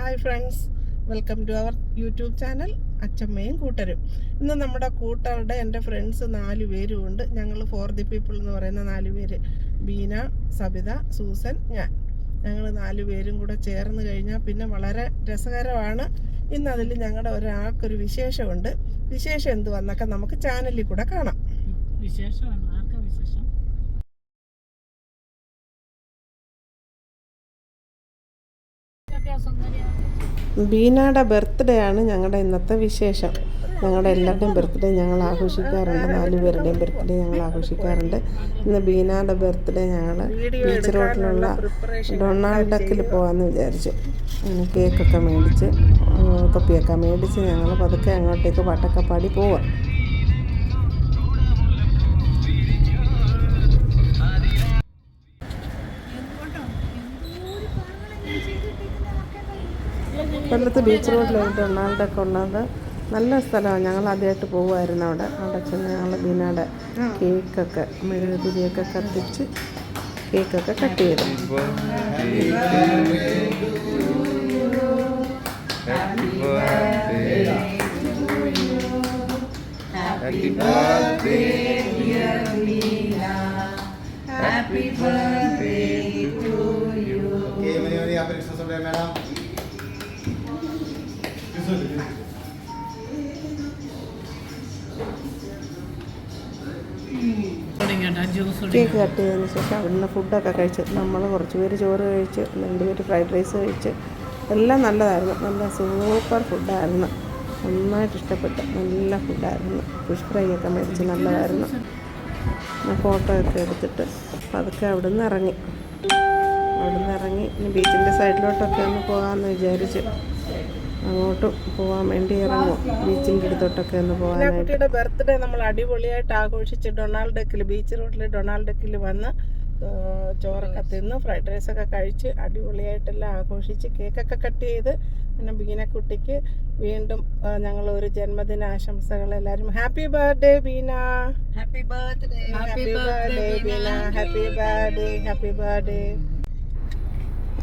Hi friends. Welcome to our YouTube channel. അച്ചമ്മയും കൂട്ടരും. ഇന്ന് നമ്മുടെ കൂട്ടരുടെ എന്റെ ഫ്രണ്ട്സ് നാല് പേരും ഉണ്ട്. ഞങ്ങൾ ഫോർ ദി പീപ്പിൾ എന്ന് പറയുന്ന നാല് പേര്. ബീന സബിത സൂസൻ ഞാൻ. ഞങ്ങൾ നാല് പേരും കൂടെ ചേർന്ന് കഴിഞ്ഞാൽ പിന്നെ വളരെ രസകരമാണ്. ഇന്ന് അതിൽ ഞങ്ങളുടെ ഒരാൾക്കൊരു വിശേഷമുണ്ട്. വിശേഷം എന്ത് വന്നൊക്കെ നമുക്ക് ചാനലിൽ കൂടെ കാണാം. വിശേഷമാണ്. വിശേഷം? ബീനയുടെ ബർത്ത്ഡേ ആണ് ഞങ്ങളുടെ ഇന്നത്തെ വിശേഷം. ഞങ്ങളുടെ എല്ലാവരുടെയും ബർത്ത്ഡേ ഞങ്ങൾ ആഘോഷിക്കാറുണ്ട്. നാല് പേരുടെയും ബർത്ത്ഡേ ഞങ്ങൾ ആഘോഷിക്കാറുണ്ട്. ഇന്ന് ബീനയുടെ ബർത്ത്ഡേ ഞങ്ങൾ ബീച്ച് റോഡിലുള്ള ഡൊണാൾഡ് ഡക്കിൽ പോകാമെന്ന് വിചാരിച്ചു. അങ്ങനെ കേക്കൊക്കെ മേടിച്ച് തൊപ്പിയൊക്കെ മേടിച്ച് ഞങ്ങൾ പതുക്കെ അങ്ങോട്ടേക്ക് പാട്ടൊക്കെ പാടി പോവാം. കൊല്ലത്ത് ബീച്ച് റോഡിലായിട്ട് ഡൊണാൾഡൊക്കെ ഉള്ളത് നല്ല സ്ഥലമാണ് ഞങ്ങൾ ആദ്യമായിട്ട് പോകുമായിരുന്നു അവിടെ അവിടെ ചെന്ന് ഞങ്ങൾ ബീനയുടെ കേക്കൊക്കെ മെഴുകുതിരിയൊക്കെ കത്തിച്ച് കേക്കൊക്കെ കട്ട് ചെയ്തു Happy birthday, dear you. Happy birthday to you. Okay, many happy Christmas day, madam. Cake. Cut ചെയ്തതിന് ശേഷം അവിടുന്ന് ഫുഡൊക്കെ കഴിച്ച് നമ്മൾ കുറച്ച് പേര് ചോറ് കഴിച്ച് രണ്ട് പേര് ഫ്രൈഡ് റൈസ് കഴിച്ച് എല്ലാം നല്ലതായിരുന്നു. നല്ല സൂപ്പർ ഫുഡായിരുന്നു. നന്നായിട്ട് ഇഷ്ടപ്പെട്ടു. നല്ല ഫുഡായിരുന്നു. ഫിഷ് ഫ്രൈ ഒക്കെ മേടിച്ച് നല്ലതായിരുന്നു. ഫോട്ടോ ഒക്കെ എടുത്തിട്ട് പതുക്കെ അവിടുന്ന് ഇറങ്ങി. അവിടുന്ന് ഇറങ്ങി. ഇനി ബീച്ചിന്റെ സൈഡിലോട്ടൊക്കെ ഒന്ന് പോകാമെന്ന് വിചാരിച്ചു. അങ്ങോട്ട് പോകാൻ വേണ്ടി ഇറങ്ങും. ബീച്ചിന്റെ അടുത്തോട്ടൊക്കെ ഒന്ന് പോകാൻ കുട്ടിയുടെ ബർത്ത്ഡേ നമ്മൾ അടിപൊളിയായിട്ട് ആഘോഷിച്ച് ഡൊണാൾഡ് ഡെക്കിൽ ബീച്ച് റോഡിൽ ഡൊണാൾഡ് ഡെക്കിൽ വന്ന് ചോറൊക്കെ തിന്ന് ഫ്രൈഡ് റൈസ് ഒക്കെ കഴിച്ച് അടിപൊളിയായിട്ടെല്ലാം ആഘോഷിച്ച് കേക്കൊക്കെ കട്ട് ചെയ്ത് പിന്നെ ബീനക്കുട്ടിക്ക് വീണ്ടും ഞങ്ങൾ ഒരു ജന്മദിന ആശംസകൾ എല്ലാവരും. Happy birthday Beena. Happy birthday happy birthday Beena. Happy birthday happy birthday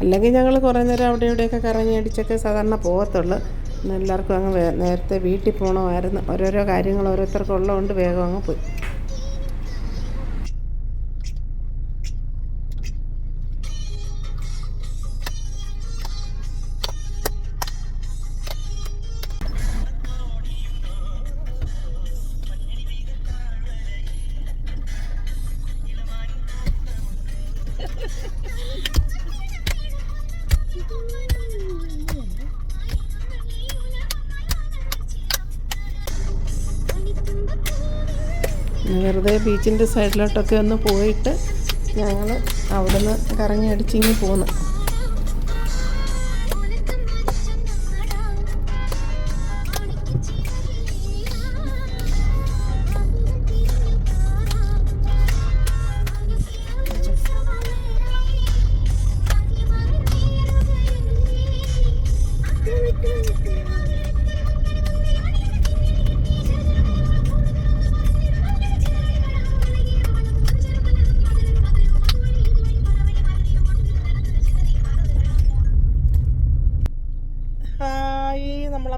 അല്ലെങ്കിൽ ഞങ്ങൾ കുറേ നേരം അവിടെ ഇവിടെയൊക്കെ കറങ്ങി അടിച്ചൊക്കെ സാധാരണ പോകത്തുള്ളൂ. എല്ലാവർക്കും അങ്ങ് നേരത്തെ വീട്ടിൽ പോകണമായിരുന്നു. ഓരോരോ കാര്യങ്ങൾ ഓരോരുത്തർക്കും ഉള്ളതുകൊണ്ട് വേഗം അങ്ങ് പോയി. വെറുതെ ബീച്ചിന്റെ സൈഡിലോട്ടൊക്കെ ഒന്ന് പോയിട്ട് ഞങ്ങൾ അവിടുന്ന് കറങ്ങി അടിച്ചിങ്ങി പോന്നു.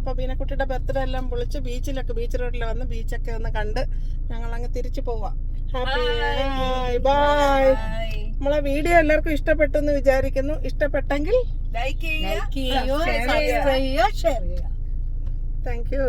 നമ്മളപ്പോൾ ബീനക്കുട്ടിയുടെ ബർത്ത്ഡേ എല്ലാം പൊളിച്ച് ബീച്ചിലൊക്കെ ബീച്ച് റോഡിൽ വന്ന് ബീച്ചൊക്കെ ഒന്ന് കണ്ട് ഞങ്ങൾ അങ്ങ് തിരിച്ചു പോവാം. ഹാപ്പി ബൈ നമ്മളെ വീഡിയോ എല്ലാവർക്കും ഇഷ്ടപ്പെട്ടു എന്ന് വിചാരിക്കുന്നു. ഇഷ്ടപ്പെട്ടെങ്കിൽ share ചെയ്യുക. Thank you